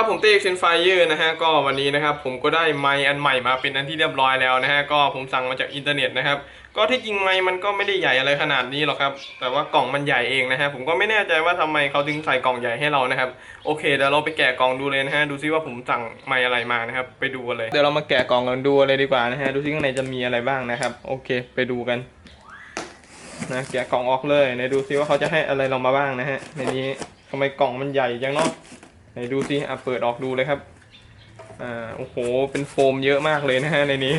ครับผมเต้เซนไฟเยอร์นะฮะก็วันนี้นะครับผมก็ได้ไมค์อันใหม่มาเป็นอันที่เรียบร้อยแล้วนะฮะก็ผมสั่งมาจากอินเทอร์เน็ตนะครับก็ที่จริงไมค์มันก็ไม่ได้ใหญ่อะไรขนาดนี้หรอกครับ แต่ว่ากล่องมันใหญ่เองนะฮะผมก็ไม่แน่ใจว่าทำไมเขาถึงใส่กล่องใหญ่ให้เรานะครับโอเคเดี๋ยวเราไปแกะกล่องดูเลยนะฮะดูซิว่าผมสั่งไมค์อะไรมานะครับไปดูเลยเดี๋ยวเรามาแกะกล่องกันดูเลยดีกว่านะฮะดูซิข้างในจะมีอะไรบ้างนะครับโอเค ไปดูกันนะแกะกล่องออกเลยไหนดูซิว่าเขาจะให้อะไรเรามาบ้างนะฮะในนี้ทำไมกล่องมันใหญ่จังเนาะ ไหนดูสิอะเปิดออกดูเลยครับอ่าโอ้โห เป็นโฟมเยอะมากเลยนะฮะในนี้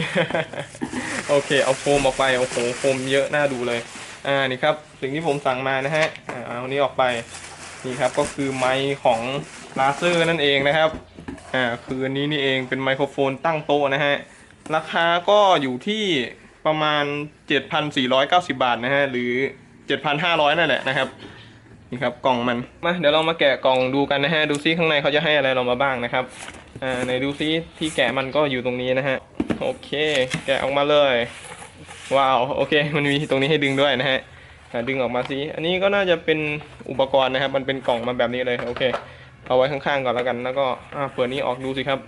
โอเค เอาโฟมออกไป โอ้โห โฟมเยอะน่าดูเลย อ่า นี่ครับ สิ่งที่ผมสั่งมานะฮะ อ่า เอาอันนี้ออกไป นี่ครับ ก็คือไมค์ของลาเซอร์นั่นเองนะครับ อ่า คืออันนี้นี่เอง เป็นไมโครโฟนตั้งโต๊ะนะฮะ ราคาก็อยู่ที่ประมาณ 7,490 บาทนะฮะ หรือ 7,500 นั่นแหละนะครับ นี่ครับกล่องมันมาเดี๋ยวเรามาแกะกล่องดูกันนะฮะดูซิข้างในเขาจะให้อะไรเรามาบ้างนะครับอ่าในดูซิที่แกะมันก็อยู่ตรงนี้นะฮะโอเค แกะออกมาเลยว้าวโอเค มันมีตรงนี้ให้ดึงด้วยนะฮะดึงออกมาซิอันนี้ก็น่าจะเป็นอุปกรณ์นะครับ มันเป็นกล่องมาแบบนี้เลยโอเค เอาไว้ข้างๆก่อนแล้วกัน แล้วก็เปิดนี้ออกดูสิครับ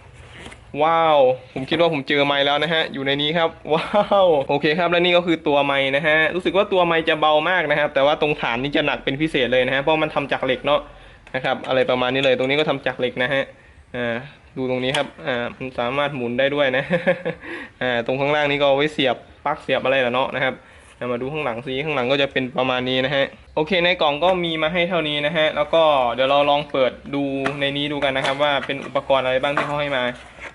ว้าว ผมคิดว่าผมเจอไม้แล้วนะฮะ อยู่ในนี้ครับ ว้าว โอเคครับ และนี่ก็คือตัวไม้นะฮะ รู้สึกว่าตัวไม้จะเบามากนะครับ แต่ว่าตรงฐานนี่จะหนักเป็นพิเศษเลยนะฮะ เพราะมันทำจากเหล็กเนาะ นะครับ อะไรประมาณนี้เลย ตรงนี้ก็ทำจากเหล็กนะฮะ อ่า ดูตรงนี้ครับ อ่า มันสามารถหมุนได้ด้วยนะ อ่า ตรงข้างล่างนี้ก็เอาไว้เสียบปลั๊กเสียบอะไรละเนาะนะครับมาดูข้างหลังซิข้างหลังก็จะเป็นประมาณนี้นะฮะ โอเค ในกล่องก็มีมาให้เท่านี้นะฮะ แล้วก็เดี๋ยวเราลองเปิดดูในนี้ดูกันนะครับ ว่าเป็นอุปกรณ์อะไรบ้างที่เขาให้มา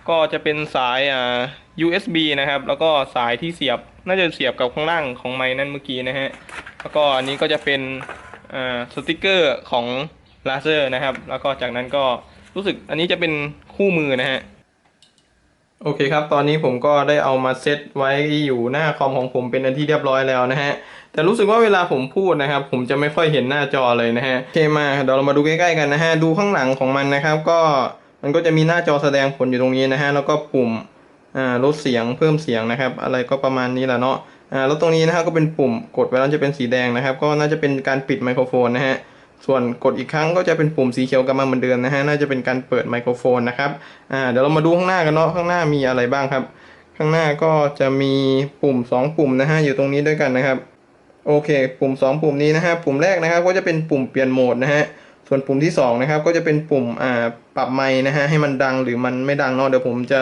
ก็จะเป็นสายอ่า USB นะครับ แล้วก็สายที่เสียบน่าจะเสียบกับข้างล่างของไม้นั่นเมื่อกี้นะฮะแล้วก็อันนี้ก็จะเป็นอ่าสติกเกอร์ของลาเซอร์นะครับ แล้วก็จากนั้นก็รู้สึกอันนี้จะเป็นคู่มือนะฮะโอเคครับ ตอนนี้ผมก็ได้เอามาเซตไว้อยู่หน้าคอมของผมเป็นอันที่เรียบร้อยแล้วนะฮะ แต่รู้สึกว่าเวลาผมพูดนะครับ ผมจะไม่ค่อยเห็นหน้าจอเลยนะฮะโอเคมาเดี๋ยวเรามาดูใกล้ๆกันนะฮะ ดูข้างหลังของมันนะครับก็ มันก็จะมีหน้าจอแสดงผลอยู่ตรงนี้นะฮะแล้วก็ปุ่มลดเสียงเพิ่มเสียงนะครับ อะไรก็ประมาณนี้แหละเนาะแล้วตรงนี้นะครับก็เป็นปุ่มกดไว้แล้วจะเป็นสีแดงนะครับ ก็น่าจะเป็นการปิดไมโครโฟนนะฮะส่วนกดอีกครั้งก็จะเป็นปุ่มสีเขียวกลับมาเหมือนเดิมนะฮะน่าจะเป็นการเปิดไมโครโฟนนะครับเดี๋ยวเรามาดูข้างหน้ากันเนาะข้างหน้ามีอะไรบ้างครับ ข้างหน้าก็จะมีปุ่ม 2 ปุ่มนะฮะอยู่ตรงนี้ด้วยกันนะครับโอเค ปุ่ม 2 ปุ่มนี้นะฮะปุ่มแรกนะครับก็จะเป็นปุ่มเปลี่ยนโหมดนะฮะ ส่วนปุ่มที่2นะครับก็จะเป็นปุ่มอ่าปรับไมค์นะฮะให้มันดังหรือมันไม่ดังเนาะเดี๋ยวผมจะ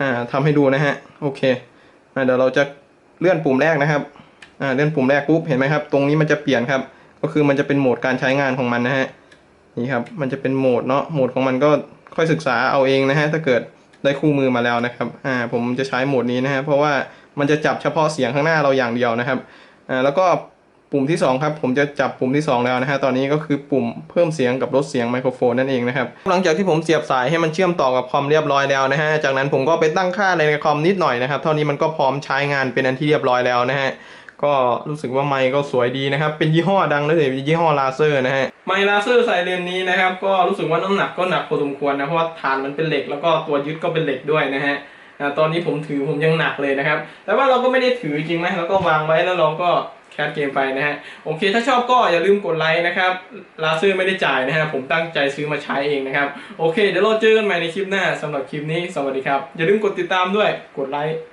อ่าทำให้ดูนะฮะโอเคอ่าเดี๋ยวเราจะเลื่อนปุ่มแรกนะครับอ่าเลื่อนปุ่มแรกปุ๊บเห็นไหมครับ ตรงนี้มันจะเปลี่ยนครับ ก็คือมันจะเป็นโหมดการใช้งานของมันนะฮะนี่ครับมันจะเป็นโหมดเนาะโหมดของมันก็ค่อยศึกษาเอาเองนะฮะถ้าเกิดได้คู่มือมาแล้วนะครับอ่าผมจะใช้โหมดนี้นะฮะเพราะว่ามันจะจับเฉพาะเสียงข้างหน้าเราอย่างเดียวนะครับอ่าแล้วก็ ปุ่มที่สองครับ ผมจะจับปุ่มที่สองแล้วนะฮะตอนนี้ก็คือปุ่มเพิ่มเสียงกับลดเสียงไมโครโฟนนั่นเองนะครับหลังจากที่ผมเสียบสายให้มันเชื่อมต่อกับคอมเรียบร้อยแล้วนะฮะจากนั้นผมก็ไปตั้งค่าในคอมนิดหน่อยนะครับเท่านี้มันก็พร้อมใช้งานเป็นอันที่เรียบร้อยแล้วนะฮะก็รู้สึกว่าไมค์ก็สวยดีนะครับ เป็นยี่ห้อดังเลยเป็นยี่ห้อลาเซอร์นะฮะ ไมค์ลาเซอร์ใส่เลนนี้นะครับ ก็รู้สึกว่าน้ำหนักก็หนักพอสมควรนะ เพราะว่าฐานมันเป็นเหล็กแล้วก็ตัวยึดก็เป็นเหล็กด้วยนะฮะตอนนี้ผมถือผมยังหนักเลยนะครับ แต่ว่าเราก็ไม่ได้ถือจริงไหมเราก็วางไว้แล้วเราก็ แคสเกมไปนะฮะโอเค ถ้าชอบก็อย่าลืมกดไลค์นะครับลาซื้อไม่ได้จ่ายนะฮะผมตั้งใจซื้อมาใช้เองนะครับ โอเค เดี๋ยวเราเจอกันใหม่ในคลิปหน้าสำหรับคลิปนี้ สวัสดีครับ อย่าลืมกดติดตามด้วยกดไลค์